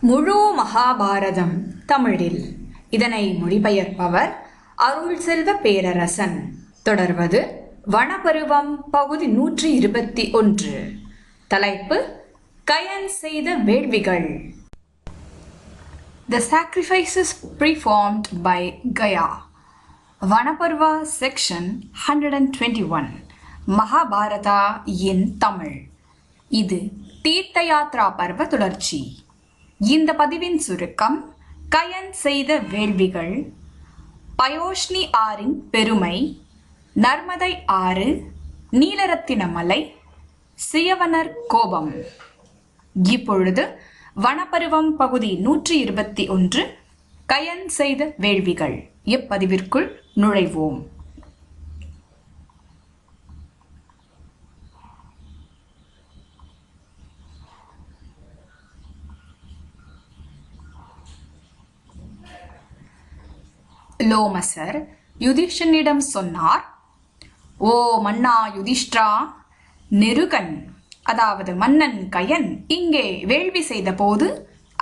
முழு மகாபாரதம் தமிழில். இதனை மொழிபெயர்ப்பவர் அருள் செல்வ பேரரசன். தொடர்வது வனபருவம் பகுதி நூற்றி இருபத்தி ஒன்று. தலைப்பு கயன் செய்த வேள்விகள். The sacrifices performed by Gaya Vanaparva section hundred and twenty one Mahabharata in Tamil. இது தீர்த்த யாத்ரா பர்வ தொடர்ச்சி. இந்த பதிவின் சுருக்கம் கயன் செய்த வேள்விகள் பயோஷ்னி ஆறின் பெருமை நர்மதை ஆறு நீலரத்தின மலை சியவனர் கோபம் இப்பொழுது வனப்பருவம் பகுதி நூற்றி இருபத்தி ஒன்று கயன் செய்த வேள்விகள் இப்பதிவிற்குள் நுழைவோம். லோமசர் யுதிஷ்டனிடம் சொன்னார் ஓ மன்னா யுதிஷ்டா நெருகன் அதாவது மன்னன் கயன் இங்கே வேள்வி செய்தபோது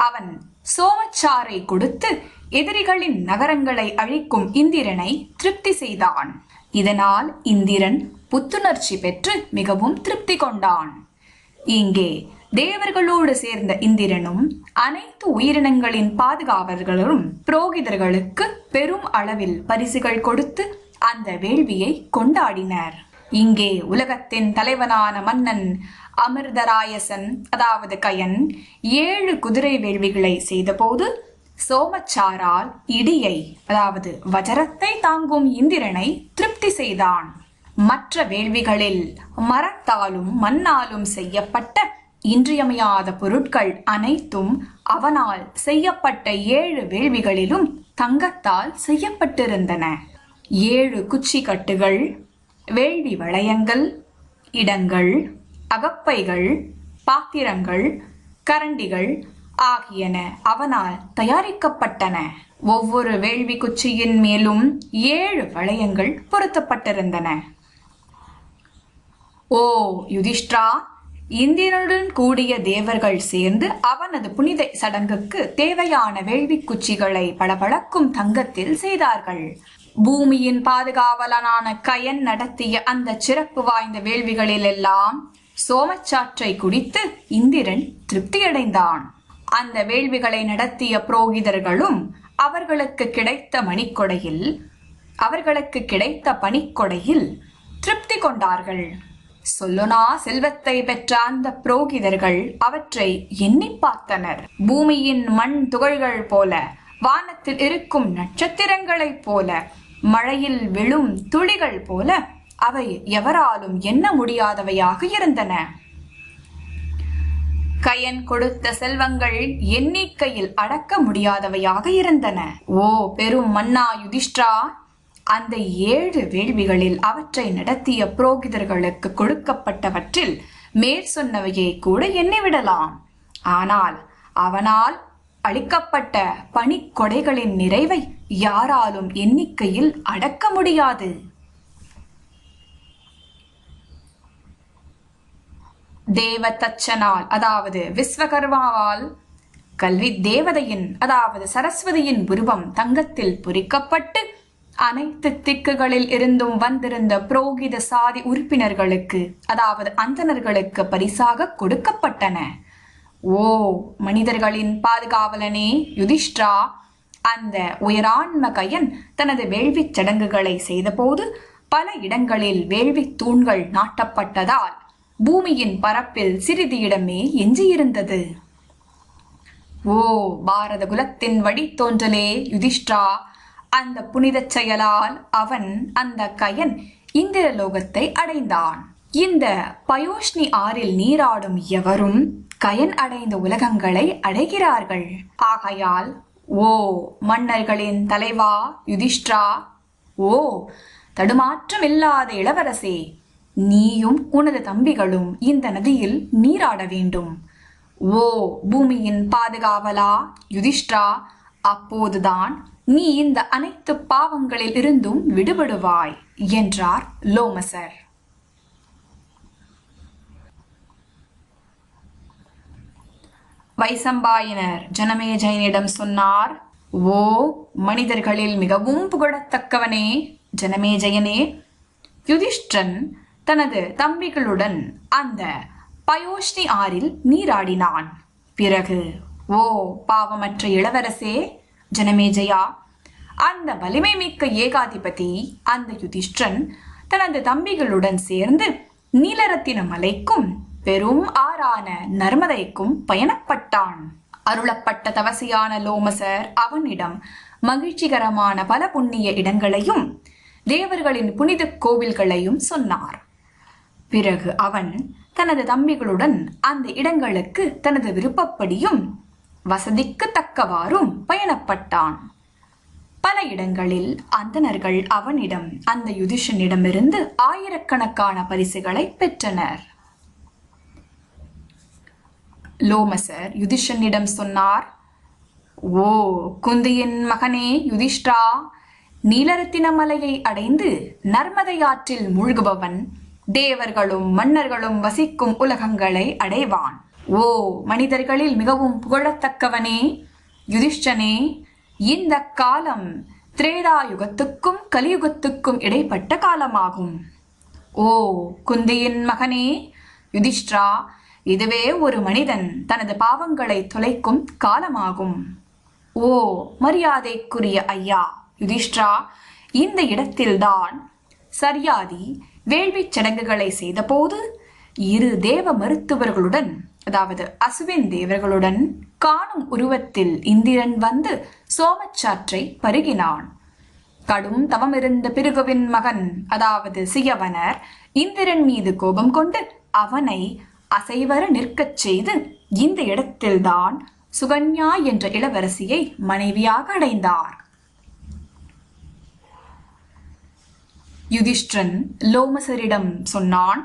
அவன் சோமச்சாரை கொடுத்து எதிரிகளின் நகரங்களை அழிக்கும் இந்திரனை திருப்தி செய்தான். இதனால் இந்திரன் புத்துணர்ச்சி பெற்று மிகவும் திருப்தி கொண்டான். இங்கே தேவர்களோடு சேர்ந்த இந்திரனும் அனைத்து உயிரினங்களின் பாதுகாவலர்களும் புரோகிதர்களுக்கு பெரும் அளவில் பரிசுகள் கொடுத்து அந்த வேள்வியை கொண்டாடினர். இங்கே உலகத்தின் தலைவனான மன்னன் அமிர்தராயசன் அதாவது கயன் ஏழு குதிரை வேள்விகளை செய்தபோது சோமச்சாரால் இடியை அதாவது வஜரத்தை தாங்கும் இந்திரனை திருப்தி செய்தான். மற்ற வேள்விகளில் மரத்தாலும் மண்ணாலும் செய்யப்பட்ட இன்றியமையாத பொருட்கள் அனைத்தும் அவனால் செய்யப்பட்ட ஏழு வேள்விகளிலும் தங்கத்தால் செய்யப்பட்டிருந்தன. ஏழு குச்சி கட்டுகள் வேள்வி வளையங்கள் இடங்கள் அகப்பைகள் பாத்திரங்கள் கரண்டிகள் ஆகியன அவனால் தயாரிக்கப்பட்டன. ஒவ்வொரு வேள்வி குச்சியின் மேலும் ஏழு வளையங்கள் பொருத்தப்பட்டிருந்தன. ஓ யுதிஷ்டா இந்திரனுடன் கூடிய தேவர்கள் சேர்ந்து அவனது புனித சடங்குக்கு தேவையான வேள்விக் குச்சிகளை பளபளக்கும் தங்கத்தில் செய்தார்கள். பூமியின் பாதுகாவலனான கயன் நடத்திய அந்த சிறப்பு வாய்ந்த வேள்விகளிலெல்லாம் சோமச்சாற்றை குடித்து இந்திரன் திருப்தியடைந்தான். அந்த வேள்விகளை நடத்திய புரோகிதர்களும் அவர்களுக்கு கிடைத்த மணிக்கொடையில் அவர்களுக்கு கிடைத்த பணிக்கொடையில் திருப்தி கொண்டார்கள். சொல்லுனா செல்வத்தை பெற்ற அந்த புரோகிதர்கள் அவற்றை எண்ணி பார்த்தனர். பூமியின் மண் துகள்கள் போல வானத்தில் இருக்கும் நட்சத்திரங்களைப் போல மழையில் விழும் துளிகள் போல அவை எவராலும் எண்ண முடியாதவையாக இருந்தன. கயன் கொடுத்த செல்வங்கள் எண்ணிக்கையில் அடக்க முடியாதவையாக இருந்தன. ஓ பெரும் மன்னா யுதிஷ்டா அந்த ஏழு வேள்விகளில் அவற்றை நடத்திய புரோகிதர்களுக்கு கொடுக்கப்பட்டவற்றில் மேற் சொன்னவையை கூட எண்ணிவிடலாம் ஆனால் அவனால் அளிக்கப்பட்ட பணிக்கொடைகளின் நிறைவை யாராலும் எண்ணிக்கையில் அடக்க முடியாது. தேவதச்சனால் அதாவது விஸ்வகர்மாவால் கல்வி தேவதையின் அதாவது சரஸ்வதியின் உருவம் தங்கத்தில் பொறிக்கப்பட்டு அனைத்து திக்குகளில் இருந்தும் வந்திருந்த புரோகித சாதி உறுப்பினர்களுக்கு அதாவது அந்தணர்களுக்கு பரிசாக கொடுக்கப்பட்டன. ஓ மனிதர்களின் பாதுகாவலனே யுதிஷ்டா அந்த உயரான்ம கையன் தனது வேள்விச் சடங்குகளை செய்தபோது பல இடங்களில் வேள்வித் தூண்கள் நாட்டப்பட்டதால் பூமியின் பரப்பில் சிறிது இடமே எஞ்சியிருந்தது. ஓ பாரத குலத்தின் வழித்தோன்றலே யுதிஷ்டா அந்த புனிதச் செயலால் அவன் அந்த கயன் இந்திரலோகத்தை அடைந்தான். இந்த பயோஷ்னி ஆறில் நீராடும் எவரும் கயன் அடைந்த உலகங்களை அடைகிறார்கள். ஆகையால் ஓ மன்னர்களின் தலைவா யுதிஷ்டிரா ஓ தடுமாற்றமில்லாத இளவரசே நீயும் உனது தம்பிகளும் இந்த நதியில் நீராட வேண்டும். ஓ பூமியின் பாதுகாவலா யுதிஷ்டா அப்போதுதான் நீ இந்த அனைத்து பாவங்களில் இருந்தும் விடுபடுவாய் என்றார் லோமசர். வைசம்பாயனர் ஜனமேஜயனிடம் சொன்னார் ஓ மனிதர்களில் மிகவும் புகழத்தக்கவனே ஜனமேஜயனே யுதிஷ்டன் தனது தம்பிகளுடன் அந்த பயோஷ்னி ஆறில் நீராடினான். பிறகு ஓ பாவமற்ற இளவரசே ஜனமேஜயா? அந்த வலிமை மிக்க ஏகாதிபதி அந்த யுதிஷ்டன் தனது தம்பிகளுடன் சேர்ந்து நீலரத்தின மலைக்கும் பெரும் ஆறான நர்மதைக்கும் பயணப்பட்டான். அருளப்பட்ட தவசியான லோமசர் அவனிடம் மகிழ்ச்சிகரமான பல புண்ணிய இடங்களையும் தேவர்களின் புனித கோவில்களையும் சொன்னார். பிறகு அவன் தனது தம்பிகளுடன் அந்த இடங்களுக்கு தனது விருப்பப்படியும் வசதிக்கு தக்கவாறும் பயணப்பட்டான். பல இடங்களில் அந்தணர்கள் அவனிடம் அந்த யுதிஷனிடமிருந்து ஆயிரக்கணக்கான பரிசுகளை பெற்றனர். லோமசர் யுதிஷனிடம் சொன்னார் ஓ குந்தியின் மகனே யுதிஷ்டா நீலரத்தின மலையை அடைந்து நர்மதை ஆற்றில் மூழ்குபவன் தேவர்களும் மன்னர்களும் வசிக்கும் உலகங்களை அடைவான். ஓ மனிதர்களில் மிகவும் புகழத்தக்கவனே யுதிஷ்டனே இந்த காலம் திரேதாயுகத்துக்கும் கலியுகத்துக்கும் இடைப்பட்ட காலமாகும். ஓ குந்தியின் மகனே யுதிஷ்டிரா இதுவே ஒரு மனிதன் தனது பாவங்களை தொலைக்கும் காலமாகும். ஓ மரியாதைக்குரிய ஐயா யுதிஷ்டிரா இந்த இடத்தில்தான் சரியாதி வேள்விச் சடங்குகளை செய்தபோது இரு தேவ மருத்துவர்களுடன் அதாவது அசுவின் தேவர்களுடன் காணும் உருவத்தில் இந்திரன் வந்து சோமச்சாற்றை பருகினான். கடும் தவமிருந்த பிருகுவின் மகன் அதாவது சியவனர் இந்திரன் மீது கோபம் கொண்டு அவனை அசைவர நிற்கச் செய்து இந்த இடத்தில்தான் சுகன்யா என்ற இளவரசியை மனைவியாக அடைந்தார். யுதிஷ்டன் லோமசரிடம் சொன்னான்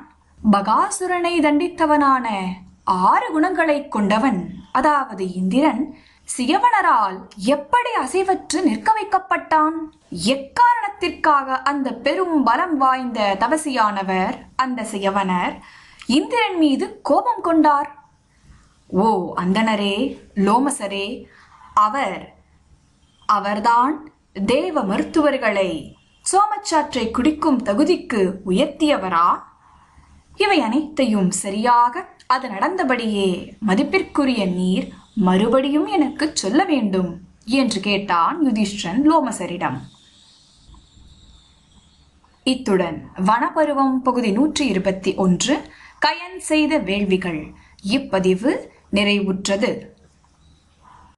பகாசுரனை தண்டித்தவனான ஆறு குணங்களைக் கொண்டவன். அதாவது இந்திரன் சியவனரால் எப்படி அசைவற்று நிற்க வைக்கப்பட்டான் எக்காரணத்திற்காக அந்த பெரும் பலம் வாய்ந்த தவசியானவர் அந்த சியவனர் இந்திரன் மீது கோபம் கொண்டார்? ஓ அந்தனரே லோமசரே அவர் அவர்தான் தேவ மருத்துவர்களை சோமச்சாற்றை குடிக்கும் தகுதிக்கு உயர்த்தியவரா? இவை அனைத்தையும் சரியாக அது நடந்தபடியே மதிப்பிற்குரிய நீர் மறுபடியும் எனக்கு சொல்ல வேண்டும் என்று கேட்டான் யுதிஷ்டன் லோமசரிடம். இத்துடன் வனப்பருவம் பகுதி நூற்றி இருபத்தி ஒன்று கயன் செய்த வேள்விகள் இப்பதிவு நிறைவுற்றது.